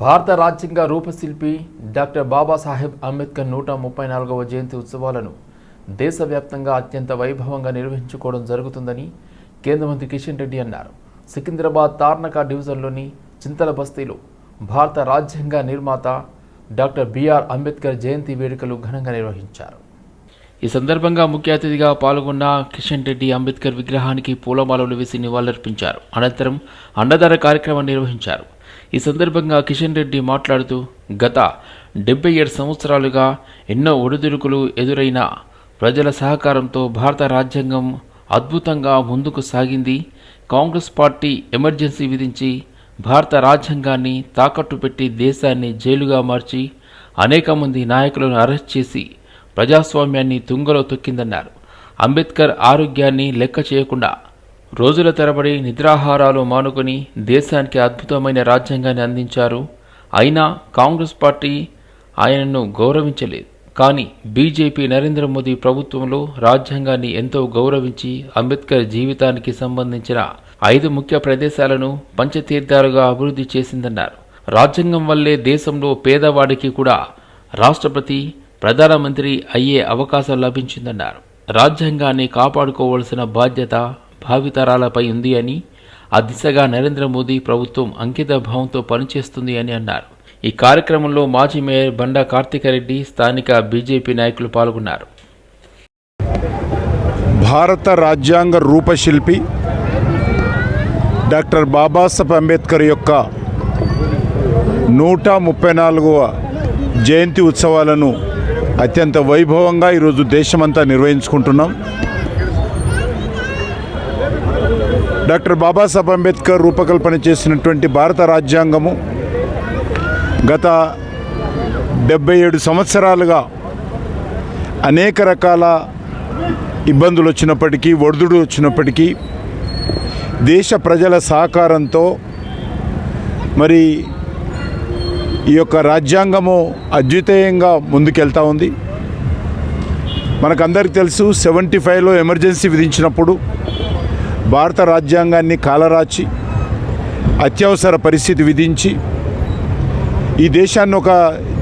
భారత రాజ్యాంగ రూపశిల్పి డాక్టర్ బాబాసాహెబ్ అంబేద్కర్ నూట ముప్పై నాలుగవ జయంతి ఉత్సవాలను దేశవ్యాప్తంగా అత్యంత వైభవంగా నిర్వహించుకోవడం జరుగుతుందని కేంద్ర మంత్రి కిషన్ రెడ్డి అన్నారు. సికింద్రాబాద్ తార్నక డివిజన్లోని చింతల బస్తీలో భారత రాజ్యాంగ నిర్మాత డాక్టర్ బిఆర్ అంబేద్కర్ జయంతి వేడుకలు ఘనంగా నిర్వహించారు. ఈ సందర్భంగా ముఖ్య అతిథిగా పాల్గొన్న కిషన్ రెడ్డి అంబేద్కర్ విగ్రహానికి పూలమాలలు వేసి నివాళులర్పించారు. అనంతరం అన్నదాన కార్యక్రమం నిర్వహించారు. ఈ సందర్భంగా కిషన్ రెడ్డి మాట్లాడుతూ గత డెబ్బై ఏడు సంవత్సరాలుగా ఎన్నో ఒడిదుడుకులు ఎదురైన ప్రజల సహకారంతో భారత రాజ్యాంగం అద్భుతంగా ముందుకు సాగింది. కాంగ్రెస్ పార్టీ ఎమర్జెన్సీ విధించి భారత రాజ్యాంగాన్ని తాకట్టు పెట్టి దేశాన్ని జైలుగా మార్చి అనేక మంది నాయకులను అరెస్ట్ చేసి ప్రజాస్వామ్యాన్ని తుంగలో తొక్కిందన్నారు. అంబేద్కర్ ఆరోగ్యాన్ని లెక్క చేయకుండా రోజుల తరబడి నిద్రాహారాలు మానుకొని దేశానికి అద్భుతమైన రాజ్యాంగాన్ని అందించారు. అయినా కాంగ్రెస్ పార్టీ ఆయనను గౌరవించలేదు. కానీ బీజేపీ నరేంద్ర మోదీ ప్రభుత్వంలో రాజ్యాంగాన్ని ఎంతో గౌరవించి అంబేద్కర్ జీవితానికి సంబంధించిన ఐదు ముఖ్య ప్రదేశాలను పంచతీర్థాలుగా అభివృద్ధి చేసిందన్నారు. రాజ్యాంగం వల్లే దేశంలో పేదవాడికి కూడా రాష్ట్రపతి ప్రధానమంత్రి అయ్యే అవకాశం లభించిందన్నారు. రాజ్యాంగాన్ని కాపాడుకోవాల్సిన బాధ్యత భావితరాలపై ఉంది అని ఆ దిశగా నరేంద్ర మోదీ ప్రభుత్వం అంకిత భావంతో పనిచేస్తుంది అని అన్నారు. ఈ కార్యక్రమంలో మాజీ మేయర్ బండా కార్తికరెడ్డి స్థానిక బీజేపీ నాయకులు పాల్గొన్నారు. భారత రాజ్యాంగ రూపశిల్పి డాక్టర్ బాబాసాహెబ్ అంబేద్కర్ యొక్క నూట ముప్పై నాలుగవ జయంతి ఉత్సవాలను అత్యంత వైభవంగా ఈరోజు దేశమంతా నిర్వహించుకుంటున్నాం. డాక్టర్ బాబాసాహెబ్ అంబేద్కర్ రూపకల్పన చేసినటువంటి భారత రాజ్యాంగము గత డెబ్బై ఏడు సంవత్సరాలుగా అనేక రకాల ఇబ్బందులు వచ్చినప్పటికీ ఒడిదుడు వచ్చినప్పటికీ దేశ ప్రజల సహకారంతో మరి ఈ యొక్క రాజ్యాంగము అద్వితీయంగా ముందుకెళ్తూ ఉంది. మనకందరికి తెలుసు సెవెంటీ ఫైవ్లో ఎమర్జెన్సీ విధించినప్పుడు భారత రాజ్యాంగాన్ని కాలరాచి అత్యవసర పరిస్థితి విధించి ఈ దేశాన్ని ఒక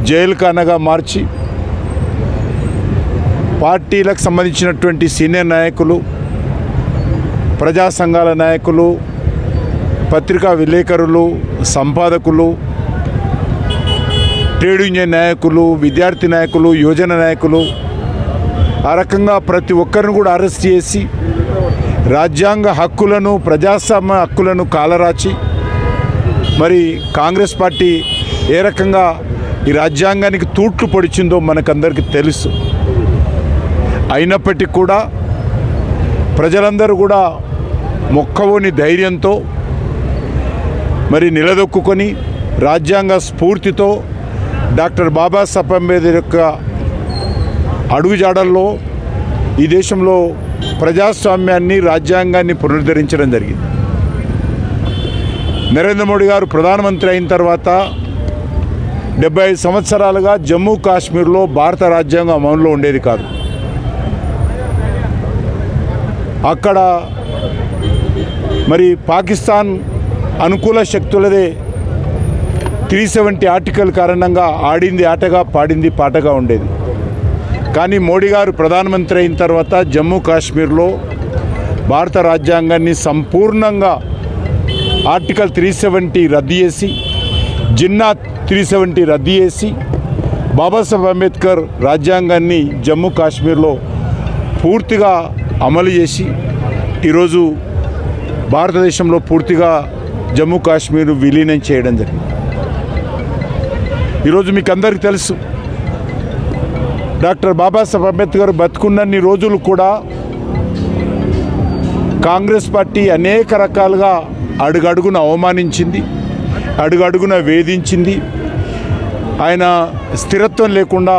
జైలు కానగా మార్చి పార్టీలకు సంబంధించినటువంటి సీనియర్ నాయకులు ప్రజా సంఘాల నాయకులు పత్రికా విలేకరులు సంపాదకులు ట్రేడ్ యూనియన్ నాయకులు విద్యార్థి నాయకులు యువజన నాయకులు ఆ రకంగా ప్రతి ఒక్కరిని కూడా అరెస్ట్ చేసి రాజ్యాంగ హక్కులను ప్రజాస్వామ్య హక్కులను కాలరాచి మరి కాంగ్రెస్ పార్టీ ఏ రకంగా ఈ రాజ్యాంగానికి తూట్లు పొడిచిందో మనకందరికీ తెలుసు. అయినప్పటికీ కూడా ప్రజలందరూ కూడా మొక్కవోని ధైర్యంతో మరి నిలదొక్కుకొని రాజ్యాంగ స్ఫూర్తితో డాక్టర్ బాబాసాహెబ్ అంబేద్కర్ యొక్క అడుగుజాడల్లో ఈ దేశంలో ప్రజాస్వామ్యాన్ని రాజ్యాంగాన్ని పునరుద్ధరించడం జరిగింది. నరేంద్ర మోడీ గారు ప్రధానమంత్రి అయిన తర్వాత డెబ్బై ఐదు సంవత్సరాలుగా జమ్మూ కాశ్మీర్లో భారత రాజ్యాంగం అమలులో ఉండేది కాదు. అక్కడ మరి పాకిస్తాన్ అనుకూల శక్తులదే త్రీ సెవెంటీ ఆర్టికల్ కారణంగా ఆడింది ఆటగా పాడింది పాటగా ఉండేది. కానీ మోడీ గారు ప్రధానమంత్రి అయిన తర్వాత జమ్మూ కాశ్మీర్లో భారత రాజ్యాంగాన్ని సంపూర్ణంగా ఆర్టికల్ త్రీ సెవెంటీ రద్దు చేసి జిన్నా త్రీ సెవెంటీ రద్దు చేసి బాబాసాహెబ్ అంబేద్కర్ రాజ్యాంగాన్ని జమ్మూ కాశ్మీర్లో పూర్తిగా అమలు చేసి ఈరోజు భారతదేశంలో పూర్తిగా జమ్మూ కాశ్మీర్ విలీనం చేయడం జరిగింది. ఈరోజు మీకు అందరికీ తెలుసు డాక్టర్ బాబాసాహెబ్ అంబేద్కర్ బతుకున్నన్ని రోజులు కూడా కాంగ్రెస్ పార్టీ అనేక రకాలుగా అడుగడుగున అవమానించింది అడుగడుగున వేధించింది. ఆయన స్థిరత్వం లేకుండా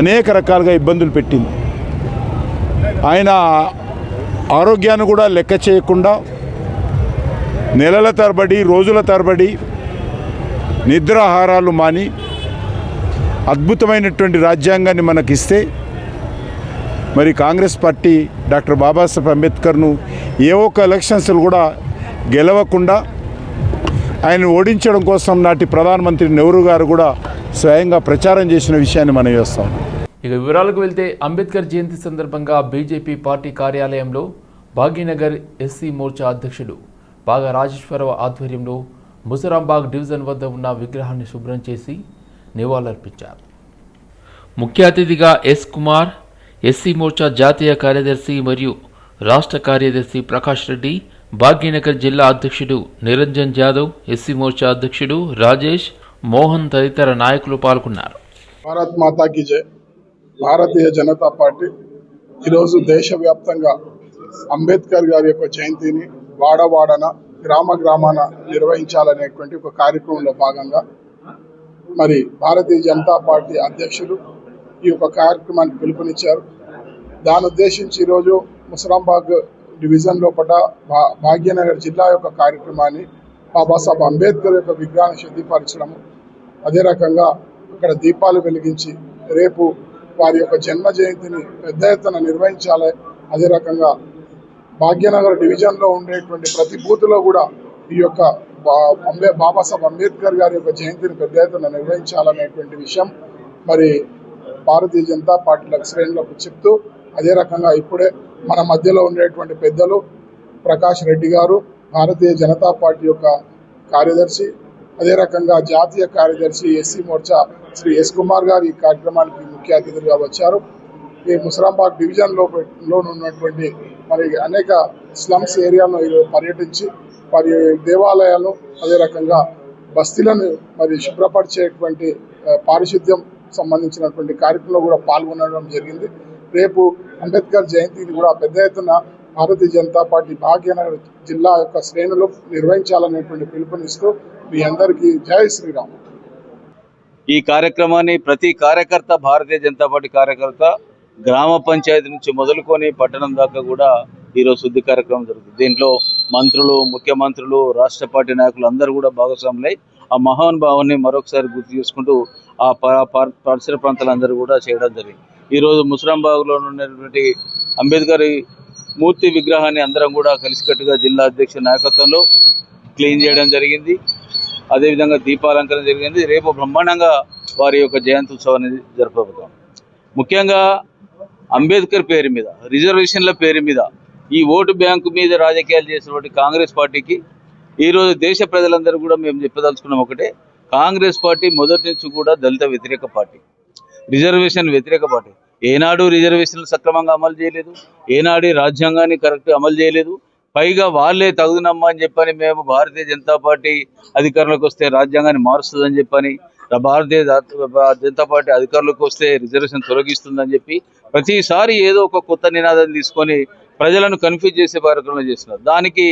అనేక రకాలుగా ఇబ్బందులు పెట్టింది. ఆయన ఆరోగ్యాన్ని కూడా లెక్క చేయకుండా నెలల తరబడి రోజుల తరబడి నిద్రాహారాలు మాని అద్భుతమైనటువంటి రాజ్యాంగాన్ని మనకిస్తే మరి కాంగ్రెస్ పార్టీ డాక్టర్ బాబాసాహెబ్ అంబేద్కర్ను ఏ ఒక్క ఎలక్షన్స్లు కూడా గెలవకుండా ఆయన ఓడించడం కోసం నాటి ప్రధానమంత్రి నెహ్రూ గారు కూడా స్వయంగా ప్రచారం చేసిన విషయాన్ని మనం చేస్తాం. ఇక వివరాలకు వెళ్తే అంబేద్కర్ జయంతి సందర్భంగా బీజేపీ పార్టీ కార్యాలయంలో భాగ్యనగర్ ఎస్సీ మోర్చా అధ్యక్షుడు బాగా రాజేశ్వరరావు ఆధ్వర్యంలో ముసరాంబాగ్ డివిజన్ వద్ద ఉన్న విగ్రహాన్ని శుభ్రం చేసి నివాళులర్పించారు. ముఖ్య అతిథిగా ఎస్ కుమార్ ఎస్సీ మోర్చా జాతీయ కార్యదర్శి మరియు రాష్ట్ర కార్యదర్శి ప్రకాష్ రెడ్డి భాగ్యనగర్ జిల్లా అధ్యక్షుడు నిరంజన్ జాదవ్ ఎస్సీ మోర్చా అధ్యక్షుడు రాజేష్ మోహన్ తదితర నాయకులు పాల్గొన్నారు. భారత్ మాతా కీ జై. భారతీయ జనతా పార్టీ ఈరోజు దేశవ్యాప్తంగా అంబేద్కర్ గారి యొక్క జయంతిని వాడవాడన గ్రామ గ్రామాన నిర్వహించాలనేటువంటి ఒక కార్యక్రమంలో భాగంగా మరి భారతీయ జనతా పార్టీ అధ్యక్షులు ఈ యొక్క కార్యక్రమానికి పిలుపునిచ్చారు. దాని ఉద్దేశించి ఈరోజు ముసలాంబాగ్ డివిజన్ లోపల భా భాగ్యనగర్ జిల్లా యొక్క కార్యక్రమాన్ని బాబాసాహెబ్ అంబేద్కర్ యొక్క విగ్రహాన్ని శుద్ధిపరచడము అదే రకంగా అక్కడ దీపాలు వెలిగించి రేపు వారి యొక్క జన్మ జయంతిని పెద్ద ఎత్తున నిర్వహించాలి. అదే రకంగా భాగ్యనగర్ డివిజన్లో ఉండేటువంటి ప్రతి బూత్లో కూడా ఈ యొక్క అంబే బాబాసాహెబ్ అంబేద్కర్ గారి యొక్క జయంతిని పెద్ద ఎత్తున నిర్వహించాలనేటువంటి విషయం మరి భారతీయ జనతా పార్టీలకు శ్రేణులకు చెప్తూ అదే రకంగా ఇప్పుడే మన మధ్యలో ఉండేటువంటి పెద్దలు ప్రకాష్ రెడ్డి గారు భారతీయ జనతా పార్టీ యొక్క కార్యదర్శి అదే రకంగా జాతీయ కార్యదర్శి ఎస్సీ మోర్చా శ్రీ ఎస్ కుమార్ గారు ఈ కార్యక్రమానికి ముఖ్య అతిథులుగా వచ్చారు. ఈ ముసరాంబాగ్ డివిజన్లో లో ఉన్నటువంటి మరి అనేక స్లమ్స్ ఏరియాలో ఈరోజు పర్యటించి మరి దేవాలయాలు అదే రకంగా బస్తీలను మరి శుభ్రపరిచేటువంటి పారిశుద్ధ్యం సంబంధించినటువంటి కార్యక్రమంలో కూడా పాల్గొనడం జరిగింది. రేపు అంబేద్కర్ జయంతిని కూడా పెద్ద ఎత్తున భారతీయ జనతా పార్టీ భాగ్యనగర్ జిల్లా యొక్క శ్రేణులు నిర్వహించాలనేటువంటి పిలుపునిస్తూ మీ అందరికీ జై శ్రీరామ్. ఈ కార్యక్రమాన్ని ప్రతి కార్యకర్త భారతీయ జనతా పార్టీ కార్యకర్త గ్రామ పంచాయతీ నుంచి మొదలుకొని పట్టణం దాకా కూడా ఈరోజు శుద్ధి కార్యక్రమం జరుగుతుంది. దీంట్లో మంత్రులు ముఖ్యమంత్రులు రాష్ట్ర పార్టీ నాయకులు అందరూ కూడా భాగస్వాములై ఆ మహానుభావాన్ని మరొకసారి గుర్తు చేసుకుంటూ ఆ ప- పరిసర ప్రాంతాలందరూ కూడా చేయడం జరిగింది. ఈరోజు ముసరాంబాగ్లో ఉన్నటువంటి అంబేద్కర్ మూర్తి విగ్రహాన్ని అందరం కూడా కలిసికట్టుగా జిల్లా అధ్యక్ష నాయకత్వంలో క్లీన్ చేయడం జరిగింది. అదేవిధంగా దీపాలంకరణ జరిగింది. రేపు బ్రహ్మాండంగా వారి యొక్క జయంతి ఉత్సవాన్ని జరపబోతాం ముఖ్యంగా అంబేద్కర్ పేరు మీద రిజర్వేషన్ల పేరు మీద ఈ ఓటు బ్యాంకు మీద రాజకీయాలు చేసినటువంటి కాంగ్రెస్ పార్టీకి ఈరోజు దేశ ప్రజలందరూ కూడా మేము చెప్పదలుచుకున్నాం ఒకటే. కాంగ్రెస్ పార్టీ మొదటి నుంచి కూడా దళిత వ్యతిరేక పార్టీ రిజర్వేషన్ వ్యతిరేక పార్టీ. ఏనాడు రిజర్వేషన్లు సక్రమంగా అమలు చేయలేదు. ఏనాడు రాజ్యాంగాన్ని కరెక్ట్ అమలు చేయలేదు. పైగా వాళ్ళే తగుదనమ్మా అని చెప్పని మేము భారతీయ జనతా పార్టీ అధికారంలోకి వస్తే రాజ్యాంగాన్ని మారుస్తుందని చెప్పని భారతీయ జనతా పార్టీ అధికారంలోకి వస్తే రిజర్వేషన్ తొలగిస్తుందని చెప్పి ప్రతిసారి ఏదో ఒక కొత్త నినాదం తీసుకొని ప్రజలను కన్ఫ్యూజ్ చేసే కార్యక్రమం చేస్తున్నారు. దానికి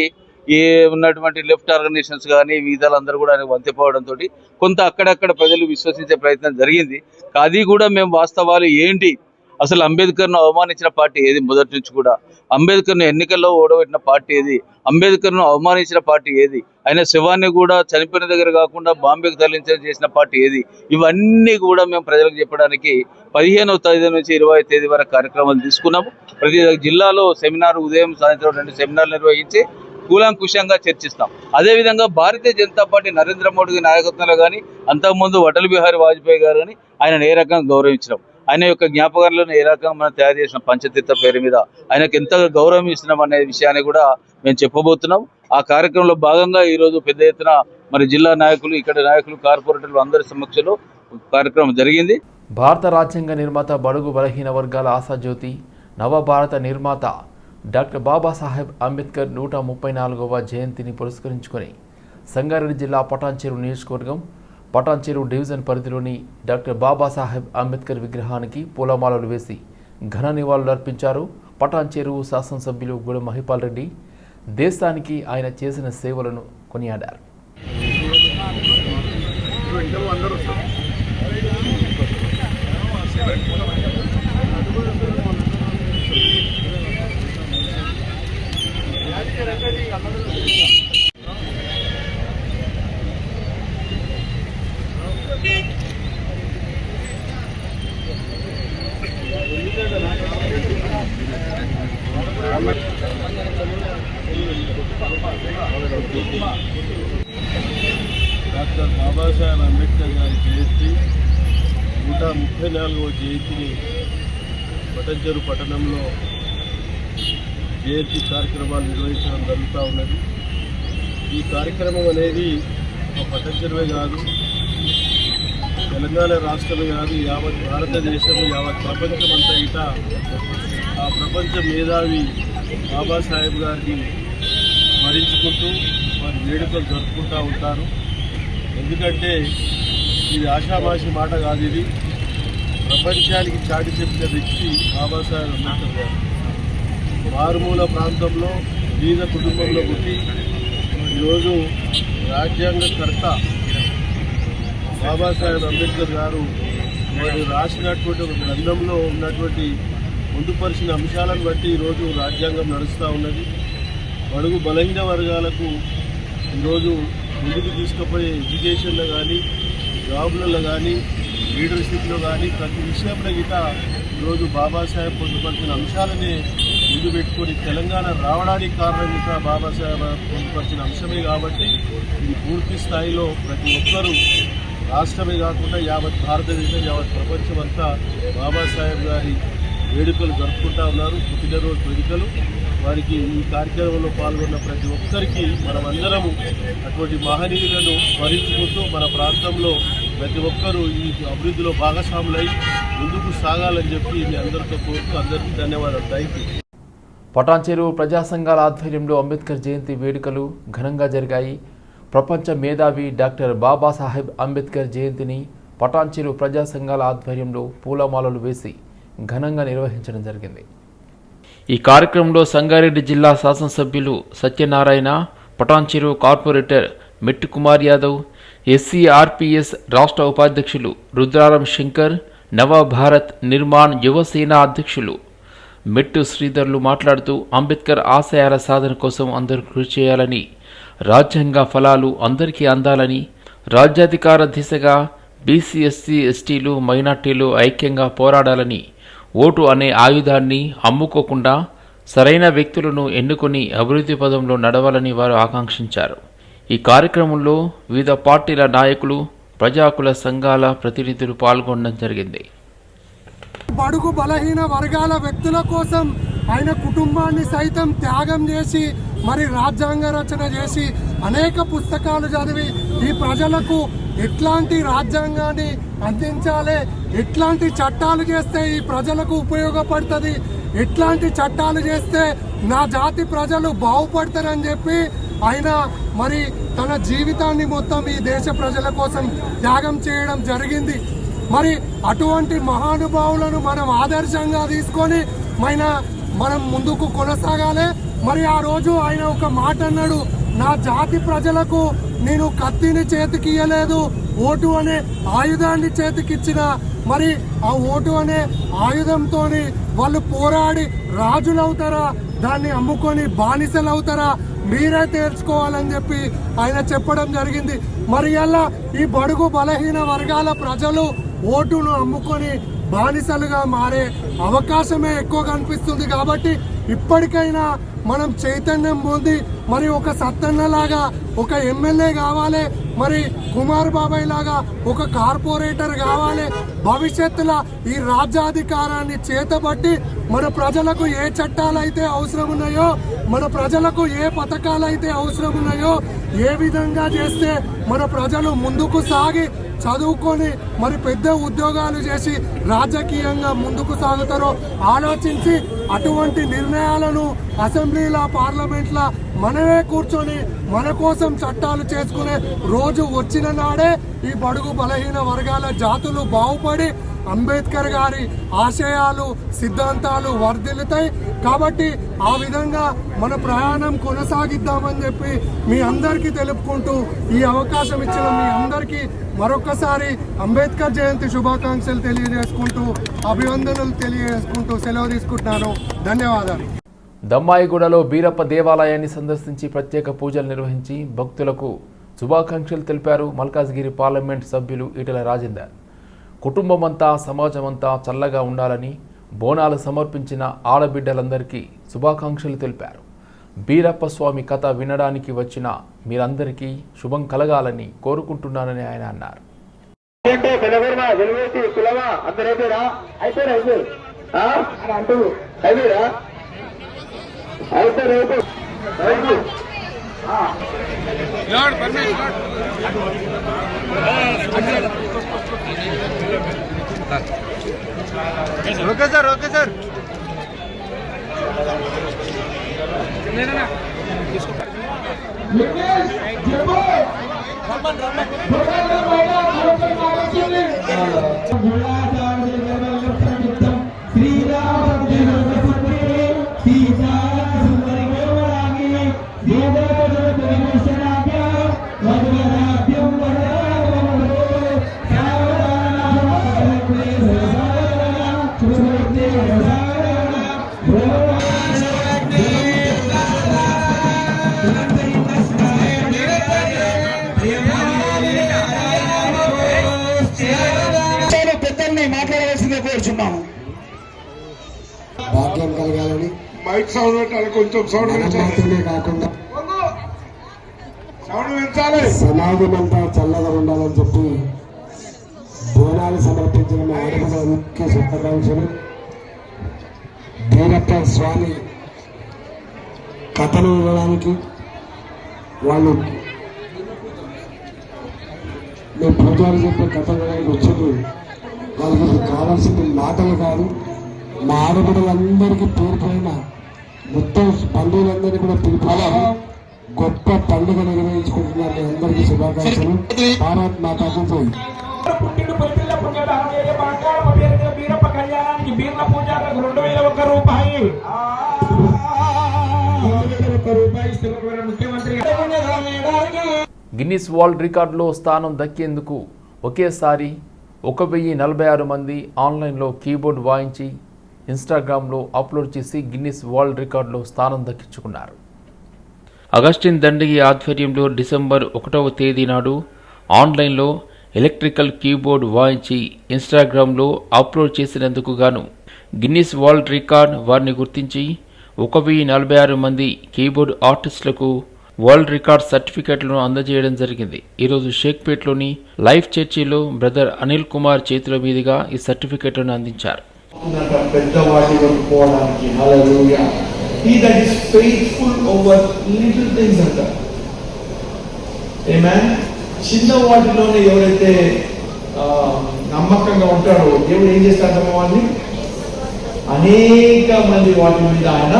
ఏ ఉన్నటువంటి లెఫ్ట్ ఆర్గనైజేషన్స్ కానీ విధాలందరూ కూడా ఆయన వంతెపోవడంతో కొంత అక్కడక్కడ ప్రజలు విశ్వసించే ప్రయత్నం జరిగింది. అది కూడా మేము వాస్తవాలు ఏంటి? అసలు అంబేద్కర్ను అవమానించిన పార్టీ ఏది మొదటి నుంచి కూడా? అంబేద్కర్ను ఎన్నికల్లో ఓడబెట్టిన పార్టీ ఏది? అంబేద్కర్ను అవమానించిన పార్టీ ఏది? ఆయన శివాన్ని కూడా చనిపోయిన దగ్గర కాకుండా బాంబేకి తరలించే చేసిన పార్టీ ఏది? ఇవన్నీ కూడా మేము ప్రజలకు చెప్పడానికి పదిహేనవ తేదీ నుంచి ఇరవై తేదీ వరకు కార్యక్రమాలు తీసుకున్నాము. ప్రతి జిల్లాలో సెమినార్ ఉదయం సాయంత్రం రెండు సెమినార్లు నిర్వహించి కూలంకుషంగా చర్చిస్తాం. అదేవిధంగా భారతీయ జనతా పార్టీ నరేంద్ర మోడీ నాయకత్వంలో కానీ అంతకుముందు అటల్ బిహారీ వాజ్పేయి గారు కానీ ఆయన ఏ రకంగా గౌరవించడం ఆయన యొక్క జ్ఞాపకాలను ఏ రకంగా మనం తయారు చేసిన పంచతీర్థ పేరు మీద ఆయనకు ఎంత గౌరవం ఇస్తున్నాం అనే విషయాన్ని కూడా మేము చెప్పబోతున్నాం. ఆ కార్యక్రమంలో భాగంగా ఈరోజు పెద్ద ఎత్తున మరి జిల్లా నాయకులు ఇక్కడ నాయకులు కార్పొరేటర్లు అందరి సమక్షంలో కార్యక్రమం జరిగింది. భారత రాజ్యాంగ నిర్మాత బడుగు బలహీన వర్గాల ఆశాజ్యోతి నవభారత నిర్మాత డాక్టర్ బాబాసాహెబ్ అంబేద్కర్ నూట ముప్పై నాలుగవ జయంతిని పురస్కరించుకొని సంగారెడ్డి జిల్లా పటాన్చేరు నియోజకవర్గం పటాన్చెరు డివిజన్ పరిధిలోని డాక్టర్ బాబాసాహెబ్ అంబేద్కర్ విగ్రహానికి పూలమాలలు వేసి ఘన నివాళులు అర్పించారు. పటాన్చెరు శాసనసభ్యులు గుడ మహిపాల్ రెడ్డి దేశానికి ఆయన చేసిన సేవలను కొనియాడారు. డాక్టర్ బాబాసాహెబ్ అంబేద్కర్ గారి జయంతి నూట ముప్పై నాలుగవ జయంతిని పటంచెరు పట్టణంలో జయంతి కార్యక్రమాలు నిర్వహించడం జరుగుతూ ఉన్నది. ఈ కార్యక్రమం అనేది ఒక పటంచెరువే కాదు తెలంగాణ రాష్ట్రమే కాదు యావత్ భారతదేశం యావత్ ప్రపంచం అంతా ఇట ఆ ప్రపంచ మేధావి బాబాసాహెబ్ గారిని స్మరించుకుంటూ వారి వేడుకలు జరుపుకుంటూ ఉంటారు. ఎందుకంటే ఇది ఆషామాషి మాట కాదు ఇది. ప్రపంచానికి చాటి చెప్పిన వ్యక్తి బాబాసాహెబ్ అంబేద్కర్ గారు. మారుమూల ప్రాంతంలో బీద కుటుంబంలో పుట్టి ఈరోజు రాజ్యాంగకర్త బాబాసాహెబ్ అంబేద్కర్ గారు వారు రాసినటువంటి ఒక గ్రంథంలో ఉన్నటువంటి పొందుపరిచిన అంశాలను బట్టి ఈరోజు రాజ్యాంగం నడుస్తూ ఉన్నది. బడుగు బలహీన వర్గాలకు ఈరోజు ముందుకు తీసుకుపోయే ఎడ్యుకేషన్లో కానీ జాబ్లలో కానీ లీడర్షిప్లో కానీ ప్రతి విషయంలో గిట ఈరోజు బాబాసాహెబ్ పొందుపరిచిన అంశాలనే ముందు పెట్టుకొని తెలంగాణ రావడానికి కారణం ఇంకా బాబాసాహెబ్ పొందుపరిచిన అంశమే కాబట్టి ఇది పూర్తి స్థాయిలో ప్రతి ఒక్కరూ రాష్ట్రమే కాకుండా యావత్ భారతదేశం యావత్ ప్రపంచం అంతా బాబాసాహెబ్ గారి వేడుకలు జరుపుకుంటా ఉన్నారు. పుట్టినరోజు వేడుకలు. వారికి ఈ కార్యక్రమంలో పాల్గొన్న ప్రతి ఒక్కరికి మనమందరము అటువంటి మహనీయులను స్మరించుకుంటూ మన ప్రాంతంలో ప్రతి ఒక్కరూ ఈ అభివృద్ధిలో భాగస్వాములై ముందుకు సాగాలని చెప్పి మీ అందరితో కోరుతూ అందరికీ ధన్యవాదాలు. థ్యాంక్ యూ పటాన్చెరు ప్రజా సంఘాల ఆధ్వర్యంలో అంబేద్కర్ జయంతి వేడుకలు ఘనంగా జరిగాయి. ప్రపంచ మేధావి డాక్టర్ బాబాసాహెబ్ అంబేద్కర్ జయంతిని పటాన్చెరు ప్రజా సంఘాల ఆధ్వర్యంలో పూలమాలలు వేసి ఘనంగా నిర్వహించడం జరిగింది. ఈ కార్యక్రమంలో సంగారెడ్డి జిల్లా శాసనసభ్యులు సత్యనారాయణ పటాన్చెరు కార్పొరేటర్ మెట్టు కుమార్ యాదవ్ ఎస్సీఆర్పిఎస్ రాష్ట్ర ఉపాధ్యక్షులు రుద్రారం శంకర్ నవభారత్ నిర్మాణ్ యువసేన అధ్యక్షులు మెట్టు శ్రీధర్లు మాట్లాడుతూ అంబేద్కర్ ఆశయాల సాధన కోసం అందరూ కృషి చేయాలని రాజ్యాంగ ఫలాలు అందరికీ అందాలని రాజ్యాధికార దిశగా బీసీ ఎస్సీ ఎస్టీలు మైనార్టీలు ఐక్యంగా పోరాడాలని ఓటు అనే ఆయుధాన్ని అమ్ముకోకుండా సరైన వ్యక్తులను ఎన్నుకొని అభివృద్ధి పదంలో నడవాలని వారు ఆకాంక్షించారు. ఈ కార్యక్రమంలో వివిధ పార్టీల నాయకులు ప్రజాకుల సంఘాల ప్రతినిధులు పాల్గొనడం జరిగింది. బడుగు బలహీన వర్గాల వ్యక్తుల కోసం ఆయన కుటుంబాన్ని సైతం త్యాగం చేసి మరి రాజ్యాంగ రచన చేసి అనేక పుస్తకాలు చదివి ఈ ప్రజలకు ఎట్లాంటి రాజ్యాంగాన్ని అందించాలి ఎట్లాంటి చట్టాలు చేస్తే ఈ ప్రజలకు ఉపయోగపడుతుంది. ఎట్లాంటి చట్టాలు చేస్తే నా జాతి ప్రజలు బాగుపడతారని చెప్పి ఆయన మరి తన జీవితాన్ని మొత్తం ఈ దేశ ప్రజల కోసం త్యాగం చేయడం జరిగింది. మరి అటువంటి మహానుభావులను మనం ఆదర్శంగా తీసుకొని మన మనం ముందుకు కొనసాగాలి. మరి ఆ రోజు ఆయన ఒక మాట అన్నాడు నా జాతి ప్రజలకు నేను కత్తిని చేతికి ఇయ్యలేదు ఓటు అనే ఆయుధాన్ని చేతికిచ్చిన మరి ఆ ఓటు అనే ఆయుధంతో వాళ్ళు పోరాడి రాజులు అవుతారా దాన్ని అమ్ముకొని బానిసలు అవుతారా మీరే తేల్చుకోవాలని చెప్పి ఆయన చెప్పడం జరిగింది. మరి అలా ఈ బడుగు బలహీన వర్గాల ప్రజలు ఓటును అమ్ముకొని బానిసలుగా మారే అవకాశమే ఎక్కువ కనిపిస్తుంది కాబట్టి ఇప్పటికైనా మనం చైతన్యం పొంది మరి ఒక సత్తన్నలాగా ఒక ఎమ్మెల్యే కావాలి మరి కుమార్ బాబాయ్ లాగా ఒక కార్పొరేటర్ కావాలి. భవిష్యత్తులో ఈ రాజ్యాధికారాన్ని చేతబట్టి మన ప్రజలకు ఏ చట్టాలు అయితే అవసరం ఉన్నాయో మన ప్రజలకు ఏ పథకాలు అయితే అవసరం ఉన్నాయో ఏ విధంగా చేస్తే మన ప్రజలు ముందుకు సాగి చదువుకొని మరి పెద్ద ఉద్యోగాలు చేసి రాజకీయంగా ముందుకు సాగుతారో ఆలోచించి అటువంటి నిర్ణయాలను అసెంబ్లీల పార్లమెంట్ల మనమే కూర్చొని మన కోసం చట్టాలు చేసుకునే రోజు వచ్చిన నాడే ఈ బడుగు బలహీన వర్గాల జాతులు బాగుపడి అంబేద్కర్ గారి ఆశయాలు సిద్ధాంతాలు వర్ధిల్లుతాయి. కాబట్టి ఆ విధంగా మన ప్రయాణం కొనసాగిద్దామని చెప్పి మీ అందరికీ తెలుపుకుంటూ ఈ అవకాశం ఇచ్చిన మీ అందరికీ మరొకసారి అంబేద్కర్ జయంతి శుభాకాంక్షలు తెలియజేసుకుంటూ అభివందనలు తెలియజేసుకుంటూ సెలవు తీసుకుంటున్నాను. ధన్యవాదాలు. దమ్మాయిగూడలో బీరప్ప దేవాలయాన్ని సందర్శించి ప్రత్యేక పూజలు నిర్వహించి భక్తులకు శుభాకాంక్షలు తెలిపారు మల్కాజ్గిరి పార్లమెంట్ సభ్యులు ఈటెల రాజేందర్. కుటుంబమంతా సమాజమంతా చల్లగా ఉండాలని బోనాలు సమర్పించిన ఆడబిడ్డలందరికీ శుభాకాంక్షలు తెలిపారు. బీరప్ప స్వామి కథ వినడానికి వచ్చిన మీరందరికీ శుభం కలగాలని కోరుకుంటున్నానని ఆయన అన్నారు. కులమా అందరు అయిపోయారా అయిపోయారు అయిపోయారు ఆ? అని అంటూ కోరుచున్నాము భాగ్యం కలగాలని మైక్ సౌండ్ పెట్టాలి కొంచెం సౌండ్ కాకుండా సమాజం అంతా చల్లగా ఉండాలని చెప్పి బోనాలు సమర్పించిన మా ఆడపిల్ల ముఖ్య శుభాకాంక్షలు వీరప్ప స్వామి కథలు వినడానికి వాళ్ళు మేము పూజారి చెప్పే కథ వినడానికి వచ్చారు. వాళ్ళకి కావాల్సింది మాటలు కాదు. మా ఆడబిడ్డలందరికీ పేరు పైన మొత్తం బంధువులందరినీ కూడా పిలిపించి గొప్ప పండుగ నిర్వహించుకుంటున్నారు అందరికీ శుభాకాంక్షలు. భారత్ మాతాకు పుట్టిండు పొట్టిల్ల బీరప్ప కళ్యాణానికి బీర్ల పూజారులకు రెండు వేల ఒక్క రూపాయి. గిన్నిస్ వరల్డ్ రికార్డులో స్థానం దక్కేందుకు ఒకేసారి ఒక వెయ్యి నలభై ఆరు మంది ఆన్లైన్లో కీబోర్డ్ వాయించి ఇన్స్టాగ్రామ్లో అప్లోడ్ చేసి గిన్నిస్ వరల్డ్ రికార్డులో స్థానం దక్కించుకున్నారు. అగస్టిన్ దండగి ఆధ్వర్యంలో డిసెంబర్ ఒకటవ తేదీ నాడు ఆన్లైన్లో ఎలక్ట్రికల్ కీబోర్డ్ వాయించి ఇన్స్టాగ్రామ్లో అప్లోడ్ చేసినందుకు గాను గిన్నిస్ వరల్డ్ రికార్డ్ వారిని గుర్తించి ఒక వెయ్యి నలభై ఆరు మంది కీబోర్డ్ ఆర్టిస్టులకు వరల్డ్ రికార్డ్ సర్టిఫికెట్లను అందజేయడం జరిగింది. ఈరోజు షేక్పేట్లోని లైఫ్ చర్చిలో బ్రదర్ అనిల్ కుమార్ చేతుల మీదుగా ఈ సర్టిఫికెట్లను అందించారు. చిన్న వాటిలోనే ఎవరైతే నమ్మకంగా ఉంటారో దేవుడు ఏం చేస్తాడమ్మ వాళ్ళని అనేక మంది వాటి మీద ఆయన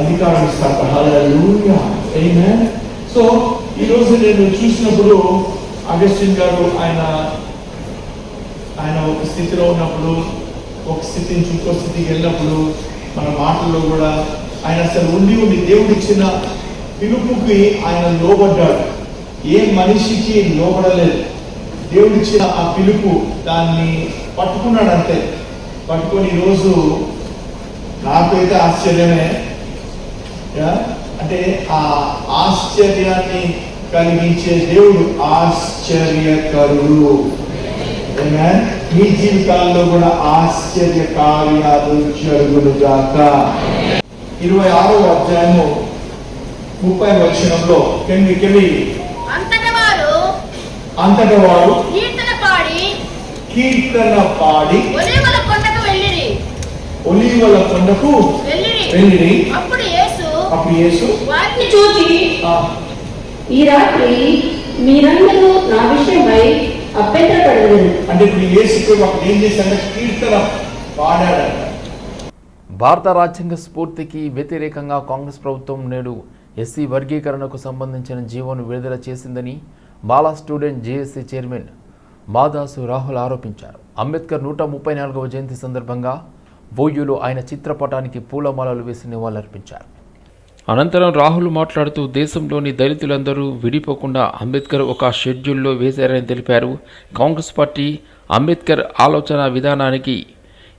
అధికారం ఇస్తాడు హల్లెలూయా ఆమేన్ సో ఈ రోజు నేను చూసినప్పుడు అగస్టిన్ గారు ఆయన ఆయన ఒక స్థితిలో ఉన్నప్పుడు ఒక స్థితి నుంచి ఇంకో స్థితికి వెళ్ళినప్పుడు మన మాటల్లో కూడా ఆయన అసలు ఉండి ఉండి దేవుడు ఇచ్చిన పిలుపుకి ఆయన లోబడ్డాడు. ఏ మనిషికి లోబడలేదు. దేవుడు ఇచ్చిన ఆ పిలుపు దాన్ని పట్టుకున్నాడు అంతే పట్టుకొని ఈరోజు నాకైతే ఆశ్చర్యమే. అంటే ఆ ఆశ్చర్యాన్ని కలిగించే దేవుడు ఆశ్చర్యకరుడు. మీ జీవితాల్లో కూడా ఆశ్చర్య కార్యాలు జరుగును గాక ఇరవై ఆరో అధ్యాయము ముప్పై వచనంలో కెళ్ళి అంతట వారు కీర్తన పాడి కీర్తన పాడి ఒలీవల కొండకు వెళ్ళిరి. ఒలీవల కొండకు వెళ్ళిరి. వెళ్ళిరి. అప్పుడు అప్పుడు యేసు వారిని ఈ రాత్రి మీరందరూ నా విషయమై అభ్యంతరపడలేదు. అంటే ఇప్పుడు యేసు ప్రభు అక్కడ ఏం చేశాడంటే కీర్తన పాడాడంట. భారత రాజ్యాంగ స్ఫూర్తికి వ్యతిరేకంగా కాంగ్రెస్ ప్రభుత్వం నేడు ఎస్సీ వర్గీకరణకు సంబంధించిన జీవోను విడుదల చేసిందని Bala student JAC chairman Madasu Rahul ఆరోపించారు. అంబేద్కర్ నూట ముప్పై నాలుగవ జయంతి సందర్భంగా బోయ్యూలో ఆయన చిత్రపటానికి పూలమాలలు వేసి నివాళులర్పించారు. అనంతరం రాహుల్ మాట్లాడుతూ దేశంలోని దళితులందరూ విడిపోకుండా అంబేద్కర్ ఒక షెడ్యూల్లో వేశారని తెలిపారు. కాంగ్రెస్ పార్టీ అంబేద్కర్ ఆలోచన విధానానికి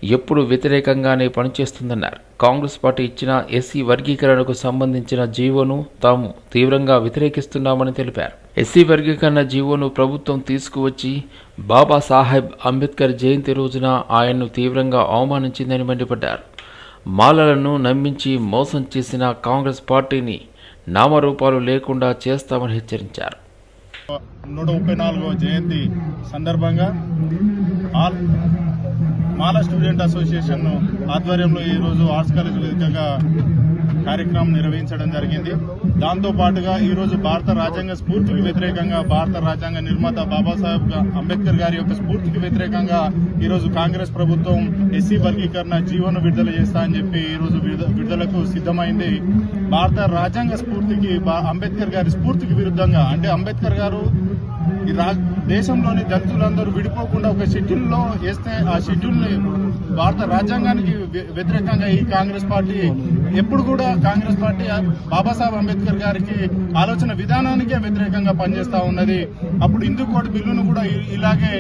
ఎప్పుడు వ్యతిరేకంగానే పనిచేస్తుందన్నారు. కాంగ్రెస్ పార్టీ ఇచ్చిన ఎస్సీ వర్గీకరణకు సంబంధించిన జీవోను తాము తీవ్రంగా వ్యతిరేకిస్తున్నామని తెలిపారు. ఎస్సీ వర్గీకరణ జీవోను ప్రభుత్వం తీసుకువచ్చి బాబాసాహెబ్ అంబేద్కర్ జయంతి రోజున ఆయన్ను తీవ్రంగా అవమానించిందని మండిపడ్డారు. మాలలను నమ్మించి మోసం చేసిన కాంగ్రెస్ పార్టీని నామరూపాలు లేకుండా చేస్తామని హెచ్చరించారు. నూట ముప్పై నాలుగవ జయంతి సందర్భంగా ఆల్ మాల స్టూడెంట్ అసోసియేషన్ ఆధ్వర్యంలో ఈరోజు ఆర్ట్స్ కాలేజ్ కార్యక్రమం నిర్వహించడం జరిగింది. దాంతో పాటుగా ఈరోజు భారత రాజ్యాంగ స్ఫూర్తికి వ్యతిరేకంగా భారత రాజ్యాంగ నిర్మాత బాబాసాహెబ్ అంబేద్కర్ గారి యొక్క స్ఫూర్తికి వ్యతిరేకంగా ఈరోజు కాంగ్రెస్ ప్రభుత్వం ఎస్సీ వర్గీకరణ జీవోను విడుదల చేస్తా అని చెప్పి ఈరోజు విడుద- విడుదలకు సిద్ధమైంది. భారత రాజ్యాంగ స్ఫూర్తికి బా- అంబేద్కర్ గారి స్ఫూర్తికి విరుద్ధంగా అంటే అంబేద్కర్ గారు ఈ రా దేశంలోని దళితులందరూ విడిపోకుండా ఒక షెడ్యూల్లో వేస్తే ఆ షెడ్యూల్ని భారత రాజ్యాంగానికి వ్యతిరేకంగా ఈ కాంగ్రెస్ పార్టీ ఎప్పుడు కూడా కాంగ్రెస్ పార్టీ బాబాసాహెబ్ అంబేద్కర్ గారికి ఆలోచన విధానానికే వ్యతిరేకంగా పనిచేస్తూ ఉన్నది. అప్పుడు హిందూ కోడ్ బిల్లును కూడా ఇలాగే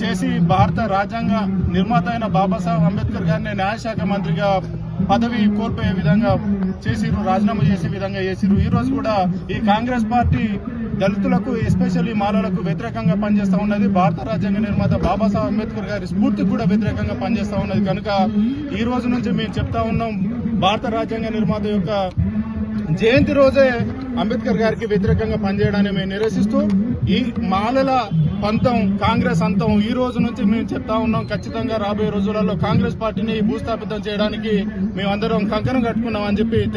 చేసి భారత రాజ్యాంగ నిర్మాత అయిన బాబాసాహెబ్ అంబేద్కర్ గారిని న్యాయశాఖ మంత్రిగా పదవి కోల్పోయే విధంగా చేసిరు రాజీనామా చేసే విధంగా చేసిరు ఈరోజు కూడా ఈ కాంగ్రెస్ పార్టీ దళితులకు ఎస్పెషల్లీ మాలలకు వ్యతిరేకంగా పనిచేస్తూ ఉన్నది. భారత రాజ్యాంగ నిర్మాత బాబాసాహెబ్ అంబేద్కర్ గారి స్ఫూర్తికి కూడా వ్యతిరేకంగా పనిచేస్తూ ఉన్నది. కనుక ఈ రోజు నుంచి మేము చెప్తా ఉన్నాం భారత రాజ్యాంగ నిర్మాత యొక్క జయంతి రోజే అంబేద్కర్ గారికి వ్యతిరేకంగా పనిచేయడాన్ని మేము నిరసిస్తూ ఈ మాలల పంతం కాంగ్రెస్ అంతం ఈ రోజు నుంచి మేము చెప్తా ఉన్నాం. ఖచ్చితంగా రాబోయే రోజులలో కాంగ్రెస్ పార్టీని భూస్థాపితం చేయడానికి మేమందరం కంకణం కట్టుకున్నామని చెప్పి